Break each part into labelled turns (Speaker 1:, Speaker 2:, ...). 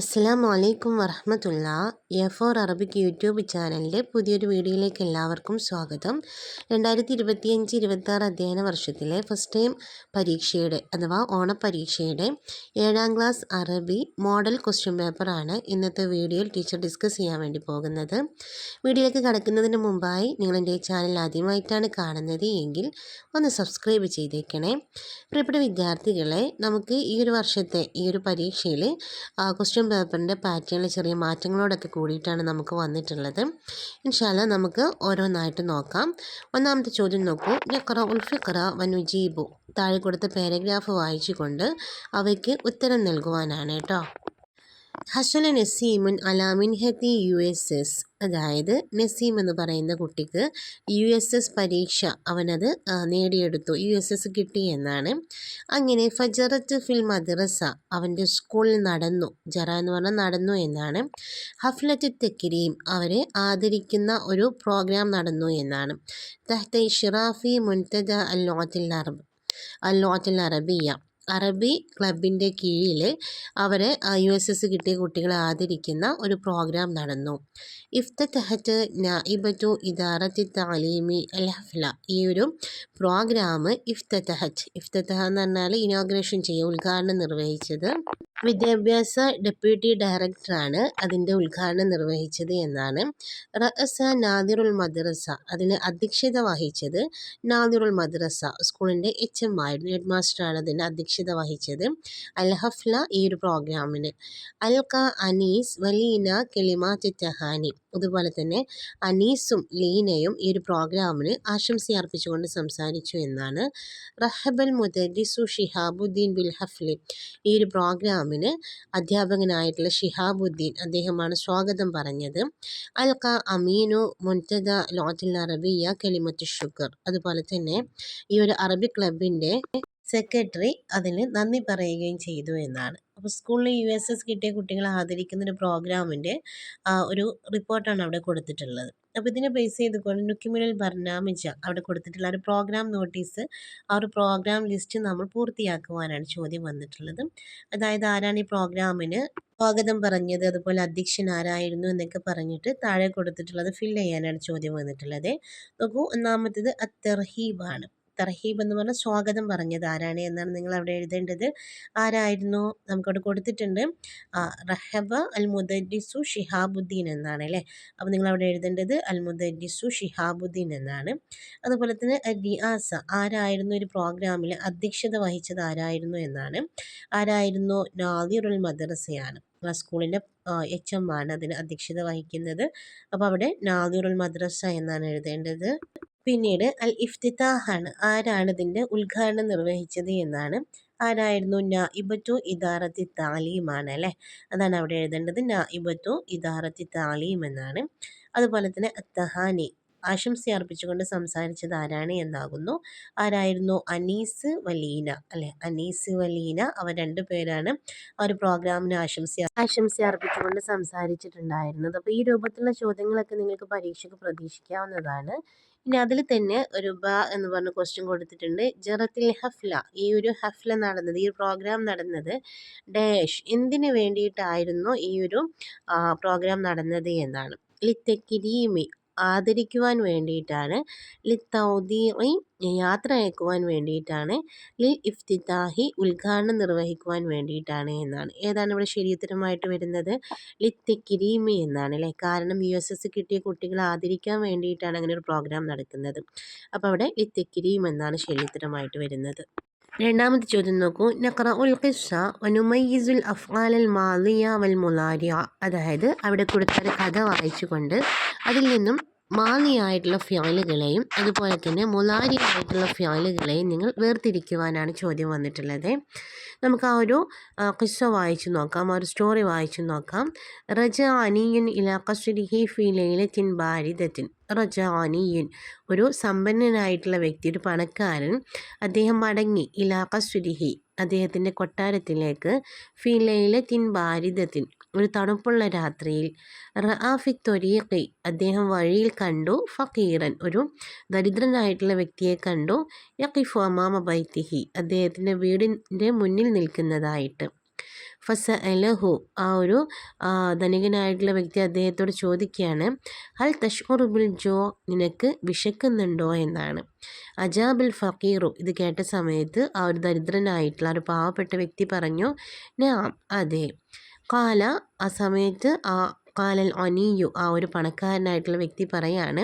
Speaker 1: അസ്സാം അലൈക്കും വറഹമത്തുള്ള. എഫ് ഓർ അറബിക് യൂട്യൂബ് ചാനലിന്റെ പുതിയൊരു വീഡിയോയിലേക്ക് എല്ലാവർക്കും സ്വാഗതം. രണ്ടായിരത്തി ഇരുപത്തിയഞ്ച് ഇരുപത്താറ് അധ്യയന വർഷത്തിലെ ഫസ്റ്റ് ടൈം പരീക്ഷയുടെ അഥവാ ഓണപ്പരീക്ഷയുടെ ഏഴാം ക്ലാസ് അറബി മോഡൽ ക്വസ്റ്റ്യൻ പേപ്പറാണ് ഇന്നത്തെ വീഡിയോയിൽ ടീച്ചർ ഡിസ്കസ് ചെയ്യാൻ വേണ്ടി പോകുന്നത്. വീഡിയോയിലേക്ക് കടക്കുന്നതിന് മുമ്പായി നിങ്ങൾ എന്റെ ചാനൽ ആദ്യമായിട്ടാണ് കാണുന്നത് എങ്കിൽ ഒന്ന് സബ്സ്ക്രൈബ് ചെയ്തേക്കണേ. പ്രിയപ്പെട്ട വിദ്യാർത്ഥികളെ നമുക്ക് ഈ ഒരു വർഷത്തെ ഈ ഒരു പരീക്ഷയിൽ ക്വസ്റ്റ്യൻ പേപ്പറിന്റെ പാറ്റേണിൽ ചെറിയ മാറ്റങ്ങളോടൊക്കെ കൂടിയിട്ടാണ് നമുക്ക് വന്നിട്ടുള്ളത്. ഇൻഷാല്ല നമുക്ക് ഓരോന്നായിട്ട് നോക്കാം. ഒന്നാമത്തെ ചോദ്യം നോക്കൂ. നഖറ ഉൽഫിഖറ വനുജീബു. താഴെ കൊടുത്ത പാരഗ്രാഫ് വായിച്ചുകൊണ്ട് അവയ്ക്ക് ഉത്തരം നൽകുവാനാണ് കേട്ടോ. ഹസല നസീമുൻ അലാമിൻഹത്തി യു എസ് എസ് അതായത് നസീം എന്ന് പറയുന്ന കുട്ടിക്ക് യു എസ് എസ് പരീക്ഷ അവനത് നേടിയെടുത്തു. യു എസ് എസ് കിട്ടി എന്നാണ്. അങ്ങനെ ഫജറത്ത് ഫിൽ മദ്രസ അവന്റെ സ്കൂളിൽ നടന്നു. ജറ എന്ന് പറഞ്ഞാൽ നടന്നു എന്നാണ്. ഹഫ്ലത്ത് തെക്കിരിയും അവരെ ആദരിക്കുന്ന ഒരു പ്രോഗ്രാം നടന്നു എന്നാണ്. തഹ്ത ഷിറാഫി മുൻതദ അൽ അറബ് അൽ അറബിയ. അറബി ക്ലബിന്റെ കീഴിൽ അവരെ യു എസ് എസ് കിട്ടിയ കുട്ടികളെ ആദരിക്കുന്ന ഒരു പ്രോഗ്രാം നടന്നു. ഇഫ്തഹത്ത് നായിബത്തു ഇദാറത്തി താലീമി അൽ ഹഫ്ല ഈ ഒരു പ്രോഗ്രാം ഇഫ്തഹത്ത് ഇഫ്തഹ എന്ന് പറഞ്ഞാൽ ഇനോഗ്രേഷൻ ചെയ്യുക ഉദ്ഘാടനം നിർവഹിച്ചത് വിദ്യാഭ്യാസ ഡെപ്യൂട്ടി ഡയറക്ടറാണ് അതിന്റെ ഉദ്ഘാടനം നിർവഹിച്ചത് എന്നാണ്. റഅസ നാദിറുൽ മദ്രസ. അതിന് അധ്യക്ഷത വഹിച്ചത് നാദിറുൽ മദ്രസ. സ്കൂളിന്റെ എച്ച് എം ആയിരുന്നു. ഹെഡ് മാസ്റ്ററാണ് അതിന് അധ്യക്ഷത വഹിച്ചത്. അൽ ഹഫ്ല ഈ ഒരു പ്രോഗ്രാമിന് അൽക അനീസ് വലീന കെളിമാ തെറ്റഹാനി അതുപോലെ തന്നെ അനീസും ലീനയും ഈ ഒരു പ്രോഗ്രാമിന് ആശംസ അർപ്പിച്ചുകൊണ്ട് സംസാരിച്ചു എന്നാണ് റഹബൽ മുദരിസു ഷിഹാബുദ്ദീൻ ബിൽ ഹഫ്ലി. ഈ ഒരു പ്രോഗ്രാമിന് അധ്യാപകനായിട്ടുള്ള ഷിഹാബുദ്ദീൻ അദ്ദേഹമാണ് സ്വാഗതം പറഞ്ഞത്. അൽക്ക അമീനു മുൻതദ ലോത്തിൽ അറബിയ കെളിമത്ത് ഷുഗർ അതുപോലെ തന്നെ ഈ ഒരു അറബി ക്ലബിന്റെ സെക്രട്ടറി അതിന് നന്ദി പറയുകയും ചെയ്തു എന്നാണ്. അപ്പോൾ സ്കൂളിൽ യു എസ് എസ് കിട്ടിയ കുട്ടികളെ ആദരിക്കുന്ന ഒരു പ്രോഗ്രാമിന്റെ ഒരു റിപ്പോർട്ടാണ് അവിടെ കൊടുത്തിട്ടുള്ളത്. അപ്പോൾ ഇതിനെ ബേസ് ചെയ്തുകൊണ്ട് നുക്കിമിനൽ ബർണാമിജ അവിടെ കൊടുത്തിട്ടുള്ള ഒരു പ്രോഗ്രാം നോട്ടീസ് ആ ഒരു പ്രോഗ്രാം ലിസ്റ്റ് നമ്മൾ പൂർത്തിയാക്കുവാനാണ് ചോദ്യം വന്നിട്ടുള്ളത്. അതായത് ആരാണ് ഈ പ്രോഗ്രാമിന് സ്വാഗതം പറഞ്ഞത് അതുപോലെ അധ്യക്ഷൻ ആരായിരുന്നു എന്നൊക്കെ പറഞ്ഞിട്ട് താഴെ കൊടുത്തിട്ടുള്ളത് ഫില്ല് ചെയ്യാനാണ് ചോദ്യം വന്നിട്ടുള്ളത്. നോക്കൂ ഒന്നാമത്തേത് അത്തർഹീബാണ്. തർഹീബ് എന്ന് പറഞ്ഞാൽ സ്വാഗതം പറഞ്ഞത് ആരാണ് എന്നാണ് നിങ്ങൾ അവിടെ എഴുതേണ്ടത്. ആരായിരുന്നു? നമുക്കവിടെ കൊടുത്തിട്ടുണ്ട്. റഹബ അൽ മുദരിസു ഷിഹാബുദ്ദീൻ എന്നാണ് അല്ലേ? അപ്പോൾ നിങ്ങൾ അവിടെ എഴുതേണ്ടത് അൽ മുദരിസു ഷിഹാബുദ്ദീൻ എന്നാണ്. അതുപോലെ തന്നെ റിയാസ ആരായിരുന്നു ഒരു പ്രോഗ്രാമിൽ അധ്യക്ഷത വഹിച്ചത് ആരായിരുന്നു എന്നാണ്. ആരായിരുന്നു? നാദിറുൽ മദ്രസയാണ്. ആ സ്കൂളിന്റെ എച്ച് എം ആണ് അതിന് അധ്യക്ഷത വഹിക്കുന്നത്. അപ്പോൾ അവിടെ നാദിറുൽ മദ്രസ എന്നാണ് എഴുതേണ്ടത്. പിന്നീട് അൽ ഇഫ്തിതാഹാണ്. ആരാണ് ഇതിന്റെ ഉദ്ഘാടനം നിർവഹിച്ചത് എന്നാണ്. ആരായിരുന്നു? നായിബത്തു ഇദാറത്തി താലീമാണ് അല്ലേ? അതാണ് അവിടെ എഴുതേണ്ടത്. നായിബത്തു ഇദാറത്തി താലീം എന്നാണ്. അതുപോലെ തന്നെ അത്തഹാനി. ആശംസ അർപ്പിച്ചുകൊണ്ട് സംസാരിച്ചത് ആരാണ് എന്നാകുന്നു. ആരായിരുന്നു? അനീസ് വലീന അല്ലെ? അനീസ് വലീന. അവർ രണ്ടു പേരാണ് ആ ഒരു പ്രോഗ്രാമിന് ആശംസ ആശംസ അർപ്പിച്ചുകൊണ്ട് സംസാരിച്ചിട്ടുണ്ടായിരുന്നത്. അപ്പോൾ ഈ രൂപത്തിലുള്ള ചോദ്യങ്ങളൊക്കെ നിങ്ങൾക്ക് പരീക്ഷയ്ക്ക് പ്രതീക്ഷിക്കാവുന്നതാണ്. ഇനി അതിൽ തന്നെ ഒരു ബ എന്ന് പറഞ്ഞ ക്വസ്റ്റ്യൻ കൊടുത്തിട്ടുണ്ട്. ജറത്തിൽ ഹഫ്ല ഈ ഒരു ഹഫ്ല നടന്നത് ഈ പ്രോഗ്രാം നടന്നത് ഡാഷ് എന്തിനു വേണ്ടിയിട്ടായിരുന്നു ഈ ഒരു പ്രോഗ്രാം നടന്നത് എന്നാണ്. ലിത്തക്കിരീമി ആദരിക്കുവാൻ വേണ്ടിയിട്ടാണ്. ലി ലിത്തൗദീഇ യാത്ര അയക്കുവാൻ വേണ്ടിയിട്ടാണ്. ലി ഇഫ്തിതാഹി ഉദ്ഘാടനം നിർവഹിക്കുവാൻ വേണ്ടിയിട്ടാണ് എന്നാണ്. ഏതാണ് ഇവിടെ ശരിയുത്തരമായിട്ട് വരുന്നത്? ലി തെക്കിരീമി എന്നാണ് അല്ലേ? കാരണം യു എസ് എസ് കിട്ടിയ കുട്ടികളെ ആദരിക്കാൻ വേണ്ടിയിട്ടാണ് അങ്ങനെ ഒരു പ്രോഗ്രാം നടക്കുന്നത് അപ്പോൾ അവിടെ ലി തെക്കിരീം എന്നാണ് ശരിയുത്തരമായിട്ട് വരുന്നത്. രണ്ടാമത്തെ ചോദ്യം നോക്കൂ. നഖറ ഉൽ ഖിസ്സ വനുമയ്യിസുൽ അൽ മാലിയ വൽ മുലാരിയ അതായത് അവിടെ കൊടുത്തൊരു കഥ വായിച്ചുകൊണ്ട് അതിൽ നിന്നും മാലിയായിട്ടുള്ള ഫ്യോയിലുകളെയും അതുപോലെ തന്നെ മുലാരിയായിട്ടുള്ള ഫ്യോയിലുകളെയും നിങ്ങൾ വേർതിരിക്കുവാനാണ് ചോദ്യം വന്നിട്ടുള്ളത്. നമുക്ക് ആ ഒരു കിസ്സ വായിച്ചു നോക്കാം ആ ഒരു സ്റ്റോറി വായിച്ചു നോക്കാം. റജ അനിയൻ ഇല കസുരിഹി ഫി ലൈലത്തിൻ ബാരിദത്തിൻ. റജ അനിയൻ ഒരു സമ്പന്നനായിട്ടുള്ള വ്യക്തി ഒരു പണക്കാരൻ. അദ്ദേഹം മടങ്ങി ഇലാ കസുരിഹി അദ്ദേഹത്തിന്റെ കൊട്ടാരത്തിലേക്ക് ഫി ലൈലത്തിൻ ബാരിദത്തിൻ. ഒരു തണുപ്പുള്ള രാത്രിയിൽ റആഫി ത്വരീഖി അദ്ദേഹം വഴിയിൽ കണ്ടു. ഫക്കീറൻ ഒരു ദരിദ്രനായിട്ടുള്ള വ്യക്തിയെ കണ്ടു. യഖിഫു അമാമ ബൈത്തിഹി അദ്ദേഹത്തിന്റെ വീടിന്റെ മുന്നിൽ നിൽക്കുന്നതായിട്ട്. ഫസ അലഹു ആ ഒരു ധനികനായിട്ടുള്ള വ്യക്തി അദ്ദേഹത്തോട് ചോദിക്കുകയാണ് ഹൽ തഷ്മുറുബിൽ ജോ നിനക്ക് വിശക്കുന്നുണ്ടോ? എന്നാണ്. അജാബിൽ ഫക്കീറു ഇത് കേട്ട സമയത്ത് ആ ഒരു ദരിദ്രനായിട്ടുള്ള ഒരു പാവപ്പെട്ട വ്യക്തി പറഞ്ഞു നാം അതെ. കാല ആ സമയത്ത് ആ കാലൽ അനിയു ആ ഒരു പണക്കാരനായിട്ടുള്ള വ്യക്തി പറയാണ്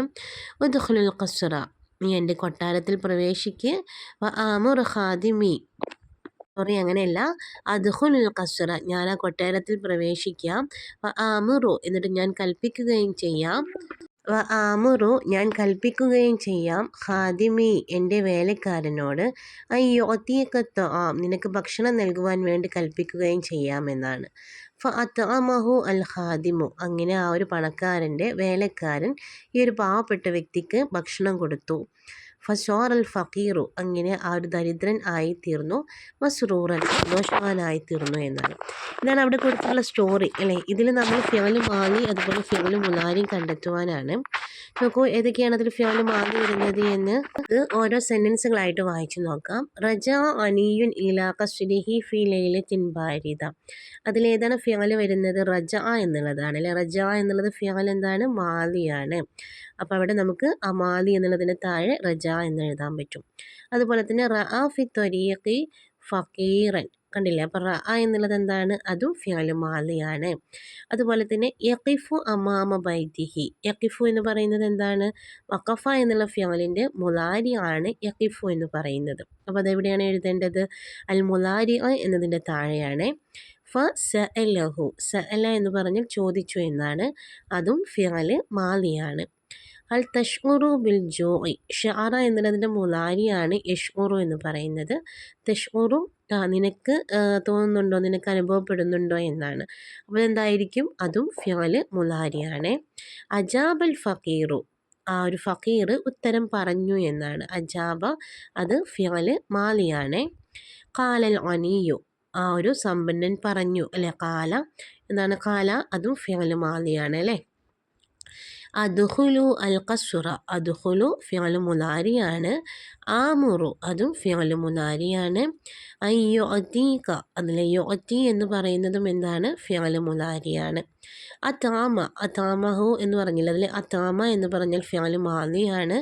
Speaker 1: ഉദ്ഹുലുൽ ഖസ്റ നീ എന്റെ കൊട്ടാരത്തിൽ പ്രവേശിക്ക്. ആമുർ ഖാദിമി. സോറി അങ്ങനെയല്ല. അദ്ഹുലുൽ ഖസ്റ ഞാൻ ആ കൊട്ടാരത്തിൽ പ്രവേശിക്കാം. ആമുറു എന്നിട്ട് ഞാൻ കൽപ്പിക്കുകയും ചെയ്യാം. ആമുറു ഞാൻ കൽപ്പിക്കുകയും ചെയ്യാം. ഹാദിമി എന്റെ വേലക്കാരനോട് അയ്യോ ഒത്തിയക്കത്തോ ആ നിനക്ക് ഭക്ഷണം നൽകുവാൻ വേണ്ടി കൽപ്പിക്കുകയും ചെയ്യാമെന്നാണ് ഫഅത്തഅമഹു അൽ ഖാദിമു അങ്ങനെ ആ ഒരു പണക്കാരന്റെ വേലക്കാരൻ ഈ ഒരു പാവപ്പെട്ട വ്യക്തിക്ക് ഭക്ഷണം കൊടുത്തു. ഫഷോർ അൽ ഫക്കീറു അങ്ങനെ ആ ഒരു ദരിദ്രൻ ആയിത്തീർന്നു മസ്റൂറൻ സന്തോഷവാനായി തീർന്നു എന്നാണ്. ഇതാണ് അവിടെ കൊടുത്തിട്ടുള്ള സ്റ്റോറി അല്ലേ? ഇതിൽ നമ്മൾ ഫ്യോൽ മാലി അതുപോലെ ഫ്യോൽ മുലാരിയും കണ്ടെത്തുവാനാണ്. നോക്കൂ ഏതൊക്കെയാണ് അതിൽ ഫ്യോൽ മാലി വരുന്നത് എന്ന് അത് ഓരോ സെന്റൻസുകളായിട്ട് വായിച്ചു നോക്കാം. റജ അനിയുൻ ഇലാഖ സുലിഹി ഫി ലൈലത്തിൻ ബാരിത അതിലേതാണ് ഫ്യോൽ വരുന്നത്? റജ എന്നുള്ളതാണ് അല്ലെ? റജ എന്നുള്ളത് ഫ്യാൽ എന്താണ്? മാലിയാണ്. അപ്പോൾ അവിടെ നമുക്ക് അമാലി എന്നുള്ളതിന് താഴെ റജ എന്ന് എഴുതാൻ പറ്റും. അതുപോലെ തന്നെ റഅ ഫി ത്വരീഖി ഫക്കീറൻ കണ്ടില്ലേ? അപ്പോൾ റഅ എന്നുള്ളത് എന്താണ്? അതും ഫിയാലു മാലിയാണ്. അതുപോലെ തന്നെ യക്കിഫു അമാമ ബൈദിഹി യക്കിഫു എന്ന് പറയുന്നത് എന്താണ്? വക്കഫ എന്നുള്ള ഫിയാലിന്റെ ആണ് യക്കിഫു എന്ന് പറയുന്നത്. അപ്പോൾ അതെവിടെയാണ് എഴുതേണ്ടത്? അൽ മുലാരി എന്നതിന്റെ താഴെയാണ്. ഫ സ എലഹു സ എല എന്ന് പറഞ്ഞാൽ ചോദിച്ചു എന്നാണ്. അതും ഫിയാൽ മാലിയാണ്. അൽ തഷ്മുറു ബിൽ ജോയി ഷാറ എന്നുള്ളതിന്റെ മുലാരിയാണ് യഷ്മുറു എന്ന് പറയുന്നത്. തഷ്മുറു നിനക്ക് തോന്നുന്നുണ്ടോ? നിനക്ക് അനുഭവപ്പെടുന്നുണ്ടോ എന്നാണ്. അപ്പോൾ എന്തായിരിക്കും? അതും ഫ്യാൽ മുലാരിയാണ്. അജാബൽ ഫക്കീറു ആ ഒരു ഫക്കീർ ഉത്തരം പറഞ്ഞു എന്നാണ്. അജാബ അത് ഫ്യാൽ മാലിയാണ്. കാലൽ അനിയു. ആ ഒരു സമ്പന്നൻ പറഞ്ഞു. അല്ലെ? കാല എന്താണ്? കാല അതും ഫ്യാൽ മാലിയാണ് അല്ലേ? അദ്ഹുലു അൽ കസുറ അദുഹുലു ഫിയൽ മുലാരിയാണ് ആമുറു അതും ഫിയൽ മുലാരിയാണ് അയ്യോ അതീക അതിലെ യുഅതി എന്ന് പറയുന്നതും എന്താണ്? ഫിയൽ മുലാരിയാണ് അതാമ അതാമഹു എന്ന് പറഞ്ഞില്ല. അതിലെ അതാമ എന്ന് പറഞ്ഞാൽ ഫിയാൽ മാലിയാണ്.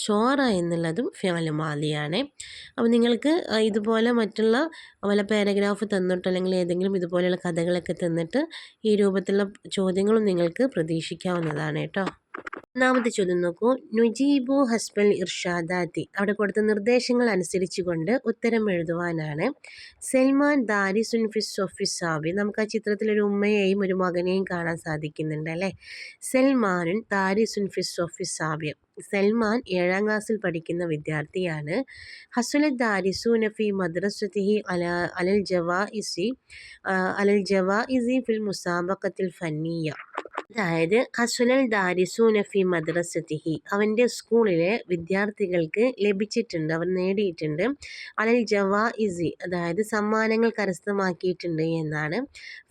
Speaker 1: ഷോറ എന്നുള്ളതും ഫിയാൽ മാലിയാണ്. അപ്പോൾ നിങ്ങൾക്ക് ഇതുപോലെ മറ്റുള്ള വല്ല പാരഗ്രാഫ് തന്നിട്ട് അല്ലെങ്കിൽ ഏതെങ്കിലും ഇതുപോലെയുള്ള കഥകളൊക്കെ തന്നിട്ട് ഈ രൂപത്തിലുള്ള ചോദ്യങ്ങളും നിങ്ങൾക്ക് പ്രതീക്ഷിക്കാവുന്നതാണ് കേട്ടോ. ഒന്നാമത്തെ ചോദ്യം നോക്കൂ നുജീബു ഹസ്ബൽ ഇർഷാദാത്തി. അവിടെ കൊടുത്ത നിർദ്ദേശങ്ങൾ അനുസരിച്ചുകൊണ്ട് ഉത്തരം എഴുതുവാനാണ്. സൽമാൻ ദാരിസുൻ ഫിസ് സൊഫിസാബി നമുക്ക് ആ ചിത്രത്തിൽ ഒരു ഉമ്മയെയും ഒരു മകനെയും കാണാൻ സാധിക്കുന്നുണ്ട് അല്ലേ? സൽമാനുൻ ദാരിസുൻ ഫിസ് സൊഫിസാബി സൽമാൻ ഏഴാം ക്ലാസ്സിൽ പഠിക്കുന്ന വിദ്യാർത്ഥിയാണ്. ഹസുലത് ദാരിസു നഫി മദ്രസത്തിഹി അല അലൽ ജവാ ഇസി അലൽ ജവാ ഇസി ഫിൽ മുസാബക്കത്തിൽ ഫന്നിയ. അതായത് കസുലൽ ദാരിസൂനഫി മദ്രസത്തിഹി അവന്റെ സ്കൂളിലെ വിദ്യാർത്ഥികൾക്ക് ലഭിച്ചിട്ടുണ്ട് അവർ നേടിയിട്ടുണ്ട്. അലൽ ജവാ ഇസി അതായത് സമ്മാനങ്ങൾ കരസ്ഥമാക്കിയിട്ടുണ്ട് എന്നാണ്.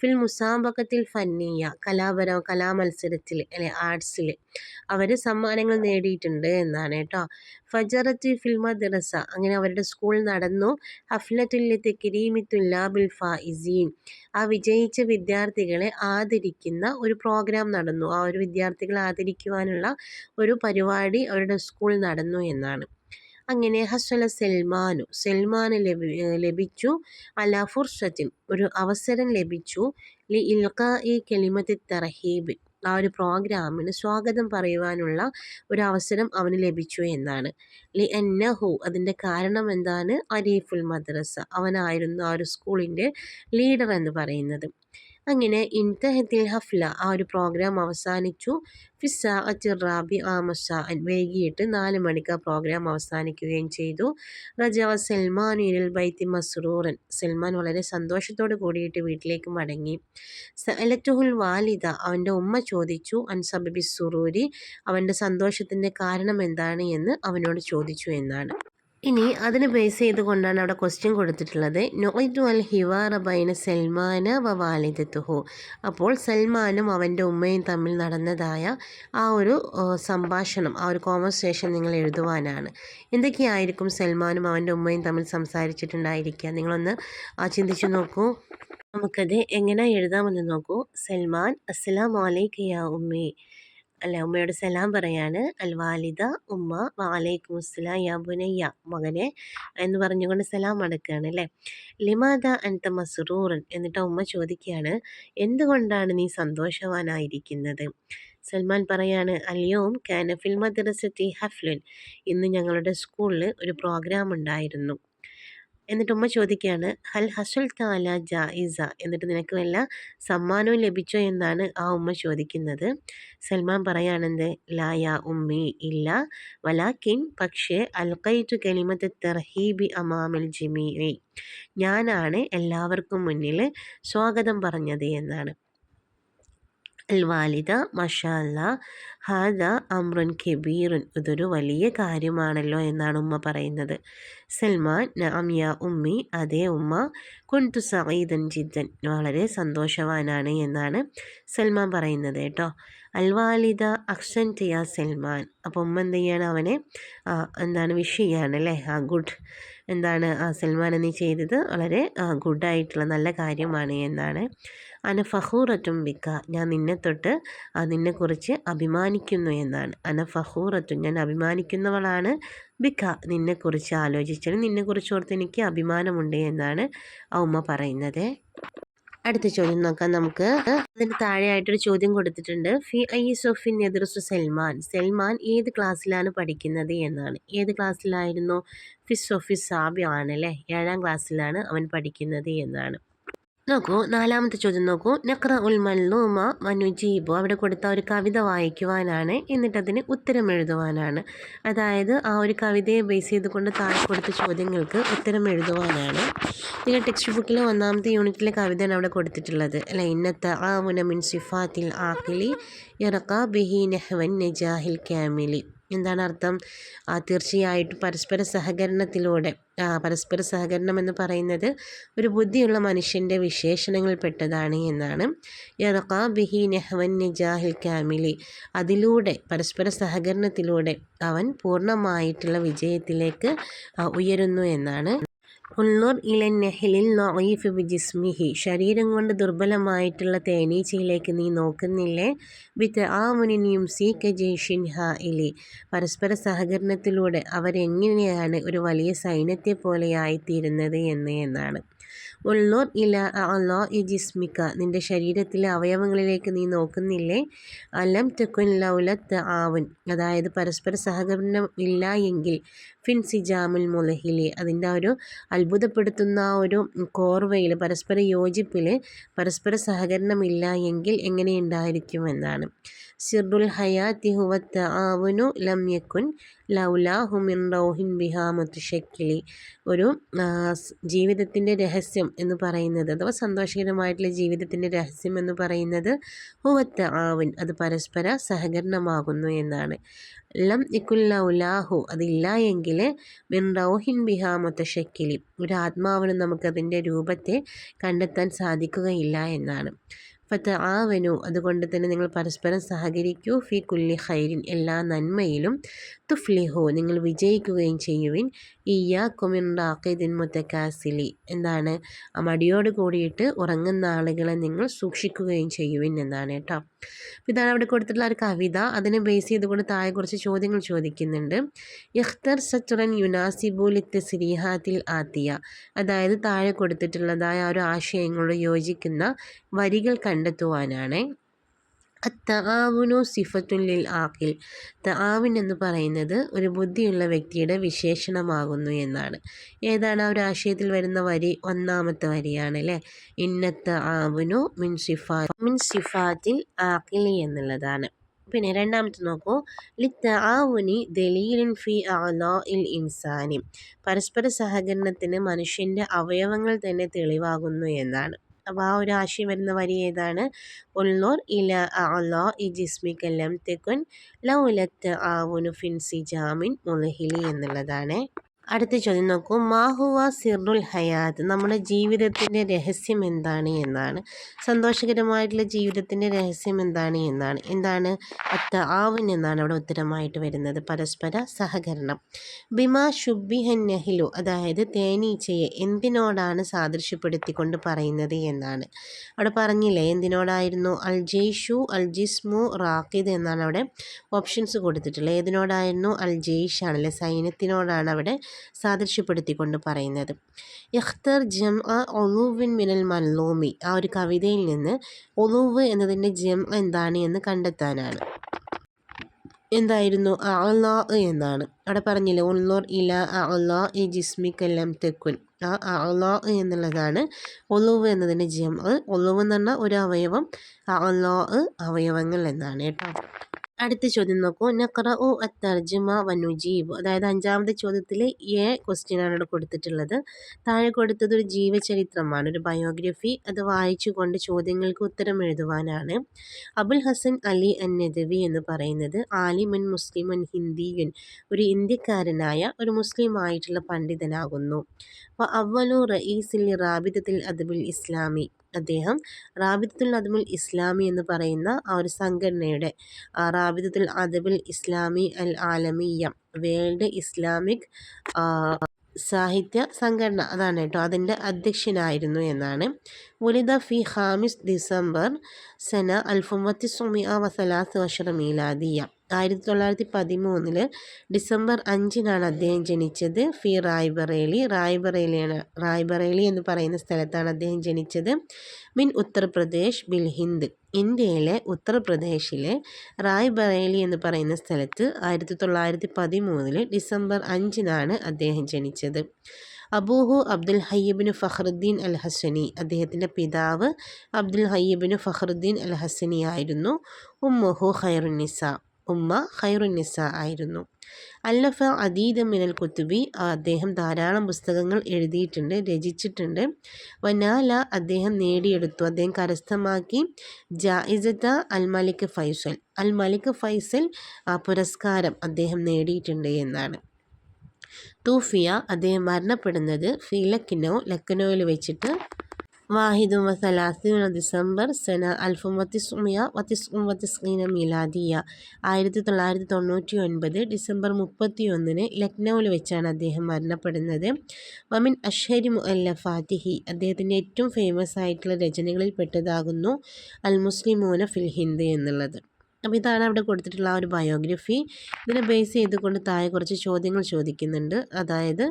Speaker 1: ഫിൽ മുസാബക്കത്തിൽ ഫന്നിയ കലാപര കലാമത്സരത്തിൽ അല്ലെ ആർട്സിൽ അവർ സമ്മാനങ്ങൾ നേടിയിട്ടുണ്ട് എന്നാണ് കേട്ടോ. ഫജറത്ത് ഫിൽ മദ്രസ അങ്ങനെ അവരുടെ സ്കൂൾ നടന്നു. ഹഫ്ലത്തുല്ലി ബിൽ ഫാ ഫായിസീൻ ആ വിജയിച്ച വിദ്യാർത്ഥികളെ ആദരിക്കുന്ന ഒരു പ്രോഗ്രാം നടന്നു. ആ ഒരു വിദ്യാർത്ഥികളെ ആദരിക്കുവാനുള്ള ഒരു പരിപാടി അവരുടെ സ്കൂൾ നടന്നു എന്നാണ്. അങ്ങനെ ഹസ്വല സൽമാനു സൽമാന് ലഭി ലഭിച്ചു. അല ഫുർഷത്തിൻ ഒരു അവസരം ലഭിച്ചു. ലി ഇൽക്ക ഈ കെളിമത്തി തറഹീബ് ആ ഒരു പ്രോഗ്രാമിന് സ്വാഗതം പറയുവാനുള്ള ഒരു അവസരം അവന് ലഭിച്ചു എന്നാണ്. ലി എന്നഹു അതിന്റെ കാരണം എന്താണ്? അരീഫുൽ മദ്രസ. അവനായിരുന്നു ആ ഒരു സ്കൂളിന്റെ ലീഡർ എന്ന് പറയുന്നത്. അങ്ങനെ ഇൻതഹത്തിൽ ഹഫ്ല ആ ഒരു പ്രോഗ്രാം അവസാനിച്ചു. ഫിസ റാബി ആമസ വൈകിട്ട് നാല് മണിക്ക് ആ പ്രോഗ്രാം അവസാനിക്കുകയും ചെയ്തു. റജ സൽമാൻ ഇരൽ ബൈത്തി മസ്റൂറൻ. സൽമാൻ വളരെ സന്തോഷത്തോട് കൂടിയിട്ട് വീട്ടിലേക്ക് മടങ്ങി. സലറ്റുഹുൽ വാലിദ അവന്റെ ഉമ്മ ചോദിച്ചു അൻസബിബി സുറൂരി അവന്റെ സന്തോഷത്തിന്റെ കാരണം എന്താണ്? എന്ന് അവനോട് ചോദിച്ചു എന്നാണ്. ഇനി അതിനെ ബേസ് ചെയ്തുകൊണ്ടാണ് അവിടെ ക്വസ്റ്റ്യൻ കൊടുത്തിട്ടുള്ളത്. നൊയ്തു അൽ ഹിവാറ ബൈന സൽമാന വാലിദത്തുഹു. അപ്പോൾ സൽമാനും അവന്റെ ഉമ്മയും തമ്മിൽ നടന്നതായ ആ ഒരു സംഭാഷണം ആ ഒരു കോൺവെർസേഷൻ നിങ്ങൾ എഴുതുവാനാണ്. എന്തൊക്കെയായിരിക്കും സൽമാനും അവന്റെ ഉമ്മയും തമ്മിൽ സംസാരിച്ചിട്ടുണ്ടായിരിക്കുക? നിങ്ങളൊന്ന് ചിന്തിച്ചു നോക്കൂ. നമുക്കത് എങ്ങനെ എഴുതാമെന്ന് നോക്കൂ. സൽമാൻ അസ്സലാം വലൈക്കയ്യ ഉമ്മി. അല്ല ഉമ്മയോട് സലാം പറയാണ്. അൽ വാലിദ ഉമ്മ വാലൈക്കും അസ്സലാം യാ ബുനയ്യ മകനെ എന്ന് പറഞ്ഞുകൊണ്ട് സലാം അടക്കുകയാണ് അല്ലേ. ലിമാദ അൻത മസറൂറൻ എന്നിട്ട് ഉമ്മ ചോദിക്കുകയാണ് എന്തുകൊണ്ടാണ് നീ സന്തോഷവാനായിരിക്കുന്നത്? സൽമാൻ പറയാണ് അലിയോം കാനഫിൽ മദ്രസത്തി ഹഫ്ലുൻ. ഇന്ന് ഞങ്ങളുടെ സ്കൂളിൽ ഒരു പ്രോഗ്രാം ഉണ്ടായിരുന്നു. എന്നിട്ട് ഉമ്മ ചോദിക്കുകയാണ് ഹൽ ഹസൽ താല ജായിസ എന്നിട്ട് നിനക്ക് വല്ല സമ്മാനവും ലഭിച്ചോ എന്നാണ് ആ ഉമ്മ ചോദിക്കുന്നത്. സൽമാൻ പറയാണെന്ത് ലായ ഉമ്മി ഇല്ല. വലാക്കിൻ പക്ഷേ അൽക്കൈറ്റു കലിമത്ത് തെർഹീബി അമാമിൽ ജിമി ഞാനാണ് എല്ലാവർക്കും മുന്നിൽ സ്വാഗതം പറഞ്ഞത് എന്നാണ്. അൽ വാലിദ മഷാല്ല ഹാദ അമ്രുൻ കെബീറുൻ. ഇതൊരു വലിയ കാര്യമാണല്ലോ എന്നാണ് ഉമ്മ പറയുന്നത്. സൽമാൻ നാമിയ ഉമ്മി അതേ ഉമ്മ. കുൻതു സഈദൻ ജിദ്ദൻ. വളരെ സന്തോഷവാനാണ് എന്നാണ് സൽമാൻ പറയുന്നത് കേട്ടോ. അൽവാലിദ അക്ഷൻ സൽമാൻ. അപ്പോൾ ഉമ്മ എന്ത് ചെയ്യാണ് അവനെ എന്താണ് വിഷ് ചെയ്യാണ് അല്ലേ? ആ ഗുഡ് എന്താണ് ആ സൽമാൻ നീ ചെയ്തത് വളരെ ഗുഡായിട്ടുള്ള നല്ല കാര്യമാണ് എന്നാണ്. അന ഫഹൂറത്തും ബിക്ക ഞാൻ നിന്നെ തൊട്ട് നിന്നെക്കുറിച്ച് അഭിമാനിക്കുന്നു എന്നാണ്. അന ഫഹൂറത്തും ഞാൻ അഭിമാനിക്കുന്നവളാണ് ബിക്ക നിന്നെക്കുറിച്ച് ആലോചിച്ചാൽ നിന്നെക്കുറിച്ച് ഓർത്ത് എനിക്ക് അഭിമാനമുണ്ട് എന്നാണ് ആ ഉമ്മ പറയുന്നത്. അടുത്ത ചോദ്യം നോക്കാം നമുക്ക്. അതിന് താഴെയായിട്ടൊരു ചോദ്യം കൊടുത്തിട്ടുണ്ട്. ഫി ഐ സൊഫിൻ എതിർസു സൽമാൻ. സൽമാൻ ഏത് ക്ലാസ്സിലാണ് പഠിക്കുന്നത് എന്നാണ്. ഏത് ക്ലാസ്സിലായിരുന്നു? ഫിസ് ഓഫിസ് സാബി ആണ് ഏഴാം ക്ലാസ്സിലാണ് അവൻ പഠിക്കുന്നത് എന്നാണ്. നോക്കൂ നാലാമത്തെ ചോദ്യം നോക്കൂ. നക്ര ഉൽ മല്ലൂമ മനുജീബു അവിടെ കൊടുത്ത ഒരു കവിത വായിക്കുവാനാണ്. എന്നിട്ട് അതിന് ഉത്തരം എഴുതുവാനാണ്. അതായത് ആ ഒരു കവിതയെ ബേസ് ചെയ്തുകൊണ്ട് താഴെ കൊടുത്ത ചോദ്യങ്ങൾക്ക് ഉത്തരം എഴുതുവാനാണ്. നിങ്ങൾ ടെക്സ്റ്റ് ബുക്കിലെ ഒന്നാമത്തെ യൂണിറ്റിലെ കവിതയാണ് അവിടെ കൊടുത്തിട്ടുള്ളത്. അല്ലെ? ഇന്നത്തെ ആ മുനമിൻ സിഫാത്തിൽ ആക്കിലി ഇറക്ക ബിഹി നെഹ്വൻ നജാഹിൽ ക്യാമിലി. എന്താണ് അർത്ഥം? തീർച്ചയായിട്ടും പരസ്പര സഹകരണത്തിലൂടെ പരസ്പര സഹകരണം എന്ന് പറയുന്നത് ഒരു ബുദ്ധിയുള്ള മനുഷ്യന്റെ വിശേഷണങ്ങളിൽപ്പെട്ടതാണ് എന്നാണ്. യറക്കാ ബിഹി കാമിലി. അതിലൂടെ പരസ്പര സഹകരണത്തിലൂടെ അവൻ പൂർണമായിട്ടുള്ള വിജയത്തിലേക്ക് ഉയരുന്നു എന്നാണ്. ഉള്ളൂർ ഇലൻ നെഹലിൽ നൊയീഫ് ബിജിസ്മിഹി. ശരീരം കൊണ്ട് ദുർബലമായിട്ടുള്ള തേനീച്ചയിലേക്ക് നീ നോക്കുന്നില്ലേ? വിത്ത് ആ മുനിനിയും സി കജേഷിൻ ഹ ഇലി. പരസ്പര സഹകരണത്തിലൂടെ അവരെങ്ങനെയാണ് ഒരു വലിയ സൈന്യത്തെ പോലെയായിത്തീരുന്നത് എന്ന് എന്നാണ്. ഉള്ളൂർ ഇല അള്ളോ ഇ ജിസ്മിക്ക നിന്റെ ശരീരത്തിലെ അവയവങ്ങളിലേക്ക് നീ നോക്കുന്നില്ലേ? അലം തെക്കുൻ ലൗലത്ത് ആവൻ. അതായത് പരസ്പര സഹകരണം ഇല്ല എങ്കിൽ ഫിൻ സിജാമുൽ മുലഹിലി. അതിന്റെ ഒരു അത്ഭുതപ്പെടുത്തുന്ന ആ ഒരു കോർവയിൽ പരസ്പര യോജിപ്പിൽ പരസ്പര സഹകരണമില്ല എങ്കിൽ എങ്ങനെയുണ്ടായിരിക്കുമെന്നാണ് സിറുൽ ഹയാത്തി ഹുവത്ത് ആവുനു ലം യക്കുൻ ലൗലാഹുമിൻ റൗഹിൻ ബിഹാമത്ത് ഷക്കിലി ഒരു ജീവിതത്തിന്റെ രഹസ്യം എന്ന് പറയുന്നത് അഥവാ സന്തോഷകരമായിട്ടുള്ള ജീവിതത്തിന്റെ രഹസ്യം എന്ന് പറയുന്നത് ഹുവത്ത് ആവുൻ അത് പരസ്പര സഹകരണമാകുന്നു എന്നാണ്. ലം ഇക്കുല്ലൗലാഹു അതില്ല എങ്കിൽ മിൻ റൗഹിൻ ബിഹാമത്ത് ഷക്കിലി ഒരു ആത്മാവിന് നമുക്കതിന്റെ രൂപത്തെ കണ്ടെത്താൻ സാധിക്കുകയില്ല എന്നാണ്. ഫതആവനു അതുകൊണ്ട് തന്നെ നിങ്ങൾ പരസ്പരം സഹകരിക്കൂ. ഫി കുല്ലി ഖൈരിൻ. എല്ലാ നന്മയിലും തുഫ്ലിഹു നിങ്ങൾ വിജയിക്കുകയും ചെയ്യുവിൻ. ഇയ്യാക്കുമിൻ റാഖിദിൻ മുത്തക്കാസിലി എന്താണ്? മടിയോട് കൂടിയിട്ട് ഉറങ്ങുന്ന ആളുകളെ നിങ്ങൾ സൂക്ഷിക്കുകയും ചെയ്യുവിൻ എന്നാണ് കേട്ടോ. ഇതാണ് അവിടെ കൊടുത്തിട്ടുള്ള ഒരു കവിത. അതിനെ ബേസ് ചെയ്തുകൊണ്ട് താഴെ കുറച്ച് ചോദ്യങ്ങൾ ചോദിക്കുന്നുണ്ട്. യഖ്തർ സച്ചുറൻ യുനാസിബുലിത്ത് സിരിഹാത്തിൽ ആത്തിയ അതായത് താഴെ കൊടുത്തിട്ടുള്ളതായ ഒരു ആശയങ്ങളോട് യോജിക്കുന്ന വരികൾ കണ്ടെത്തുവാനാണ്. അത്താവുനു സിഫത്തുല്ലിൽ ആക്കിൽ താവിൻ എന്ന് പറയുന്നത് ഒരു ബുദ്ധിയുള്ള വ്യക്തിയുടെ വിശേഷണമാകുന്നു എന്നാണ്. ഏതാണ് ആ ഒരു ആശയത്തിൽ വരുന്ന വരി? ഒന്നാമത്തെ വരിയാണ് അല്ലേ? ഇന്നത്ത ആവുനു മിൻ സിഫാ മിൻ സിഫാത്തിൽ ആഖിലി എന്നുള്ളതാണ്. പിന്നെ രണ്ടാമത്തെ നോക്കൂ. ലിത്ത ആവുനി ദലീലിൻ ഫി ആലോ ഇൽ ഇൻസാനി. പരസ്പര സഹകരണത്തിന് മനുഷ്യന്റെ അവയവങ്ങൾ തന്നെ തെളിവാകുന്നു എന്നാണ്. അപ്പോൾ ആ ഒരു ആശയം വരുന്ന വരി ഏതാണ്? ഉള്ളൂർ ഇല അലോ ഇ ജിസ്മിക്കല്ലം തെക്കുൻ ലൗലത്ത് ആവുനു ഫിൻസി ജാമിൻ മുലഹിലി എന്നുള്ളതാണ്. അടുത്ത ചോദ്യം നോക്കൂ. മാഹുവ സിറുൽ ഹയാത്ത് നമ്മുടെ ജീവിതത്തിന്റെ രഹസ്യം എന്താണ് എന്നാണ്. സന്തോഷകരമായിട്ടുള്ള ജീവിതത്തിന്റെ രഹസ്യം എന്താണ് എന്നാണ്. എന്താണ്? അത്ത ആവൻ എന്നാണ് അവിടെ ഉത്തരമായിട്ട് വരുന്നത്. പരസ്പര സഹകരണം. ബിമാ ഷുബിഹൻ അതായത് തേനീച്ചയെ എന്തിനോടാണ് സാദൃശ്യപ്പെടുത്തിക്കൊണ്ട് പറയുന്നത് എന്നാണ്. അവിടെ പറഞ്ഞില്ലേ എന്തിനോടായിരുന്നു? അൽ ജെയ്ഷു അൽ ജിസ്മു എന്നാണ് അവിടെ ഓപ്ഷൻസ് കൊടുത്തിട്ടുള്ളത്. ഏതിനോടായിരുന്നു? അൽ ജെയ്ഷ് ആണല്ലേ സൈന്യത്തിനോടാണ് അവിടെ സാദൃശ്യപ്പെടുത്തിക്കൊണ്ട് പറയുന്നത്. ഇഖ്തർ ജം അ ഒലൂവിൻ മിനൽ മല്ലൂമി ആ ഒരു കവിതയിൽ നിന്ന് ഒലൂവ് എന്നതിന്റെ ജം എന്താണ് എന്ന് കണ്ടെത്താനാണ്. എന്തായിരുന്നു? അള്ളാ എന്നാണ്. അവിടെ പറഞ്ഞില്ലേ ഉള്ളൂർ ഇല അള്ളാ ഇ ജിസ്മിക്കെല്ലാം തെക്കുൻ ആ അള്ളാ എന്നുള്ളതാണ് ഒലുവ് എന്നതിന്റെ ജം ഒലുവ് എന്ന് പറഞ്ഞാൽ ഒരു അവയവം. അള്ളാ അവയവങ്ങൾ എന്നാണ് കേട്ടോ. അടുത്ത ചോദ്യം നോക്കൂ. നക്ര ഉ അത്തർജുമ വനുജീബ് അതായത് അഞ്ചാമത്തെ ചോദ്യത്തിൽ എ ക്വസ്റ്റ്യനാണ് ഇവിടെ കൊടുത്തിട്ടുള്ളത്. താഴെ കൊടുത്തത് ഒരു ജീവചരിത്രമാണ് ഒരു ബയോഗ്രഫി അത് വായിച്ചുകൊണ്ട് ചോദ്യങ്ങൾക്ക് ഉത്തരം എഴുതുവാനാണ്. അബുൽ ഹസൻ അലി അൻ നദവി എന്ന് പറയുന്നത് ആലിമുൻ മുസ്ലിമുൻ ഹിന്ദിയൻ ഒരു ഇന്ത്യക്കാരനായ ഒരു മുസ്ലിം ആയിട്ടുള്ള പണ്ഡിതനാകുന്നു. അവലു റഈസിൽ റാബിദത്തിൽ അദബുൽ ഇസ്ലാമി. അദ്ദേഹം റാബിദത്തുൽ അദബുൽ ഇസ്ലാമി എന്ന് പറയുന്ന ആ ഒരു സംഘടനയുടെ റാബിദത്തുൽ അദബുൽ ഇസ്ലാമി അൽ ആലമീയ വേൾഡ് ഇസ്ലാമിക് സാഹിത്യ സംഘടന. അതാണ് കേട്ടോ അതിന്റെ അധ്യക്ഷനായിരുന്നു എന്നാണ്. വലിദ ഫി ഹാമിസ് ഡിസംബർ സന അൽഫുമത്തി സുമിയ വഷറ മീലാദിയ. ആയിരത്തി തൊള്ളായിരത്തി പതിമൂന്നിൽ ഡിസംബർ അഞ്ചിനാണ് അദ്ദേഹം ജനിച്ചത്. ഫി. റായ്ബറേലി. റായ്ബറേലിയാണ് റായ്ബറേലി എന്ന് പറയുന്ന സ്ഥലത്താണ് അദ്ദേഹം ജനിച്ചത്. മിൻ ഉത്തർപ്രദേശ് ബിൽ ഹിന്ദ്. ഇന്ത്യയിലെ ഉത്തർപ്രദേശിലെ റായ്ബറേലി എന്ന് പറയുന്ന സ്ഥലത്ത് ആയിരത്തി തൊള്ളായിരത്തി പതിമൂന്നിൽ ഡിസംബർ അഞ്ചിനാണ് അദ്ദേഹം ജനിച്ചത്. അബൂഹു അബ്ദുൽ ഹയ്യബിന് ഫഹ്റുദ്ദീൻ അൽ ഹസനി അദ്ദേഹത്തിന്റെ പിതാവ് അബ്ദുൽ ഹയ്യബിന് ഫഹ്റുദ്ദീൻ അൽ ഹസനി ആയിരുന്നു ഉമ്മുഹു ഖൈറുന്നിസ ഉമ്മ ഖൈറുന്നിസ ആയിരുന്നു. അല്ലഫ അദീദ മിനൽ കുത്തുബി അദ്ദേഹം ധാരാളം പുസ്തകങ്ങൾ എഴുതിയിട്ടുണ്ട് രചിച്ചിട്ടുണ്ട്. വനാല അദ്ദേഹം നേടിയെടുത്തു. അദ്ദേഹം കരസ്ഥമാക്കി ജായിസത്ത അൽ മലിക് ഫൈസൽ. അൽ മലിക് ഫൈസൽ പുരസ്കാരം അദ്ദേഹം നേടിയിട്ടുണ്ട് എന്നാണ്. തൂഫിയ അദ്ദേഹം മരണപ്പെടുന്നത് ഫി ലക്നോയിൽ ലക്നൗവിൽ വെച്ചിട്ട് വാഹിദും വസലാസിന ഡിസംബർ സെന അൽഫുമത്തിസ്മിയ വത്തിസുമിയ മിലാദിയ ആയിരത്തി തൊള്ളായിരത്തി തൊണ്ണൂറ്റി ഒൻപത് ഡിസംബർ മുപ്പത്തി ഒന്നിന് ലക്നൗവിൽ വെച്ചാണ് അദ്ദേഹം മരണപ്പെടുന്നത്. വമിൻ അഷരി മുഅല്ല ഫാത്തിഹി അദ്ദേഹത്തിന്റെ ഏറ്റവും ഫേമസ് ആയിട്ടുള്ള രചനകളിൽ പെട്ടതാകുന്നു അൽ മുസ്ലിമൂന ഫിൽ ഹിന്ദ് എന്നുള്ളത്. അപ്പോൾ ഇതാണ് അവിടെ കൊടുത്തിട്ടുള്ള ആ ഒരു ബയോഗ്രഫി ഇതിനെ ബേസ് ചെയ്തുകൊണ്ട് താഴെ കുറച്ച് ചോദ്യങ്ങൾ ചോദിക്കുന്നുണ്ട്. അതായത്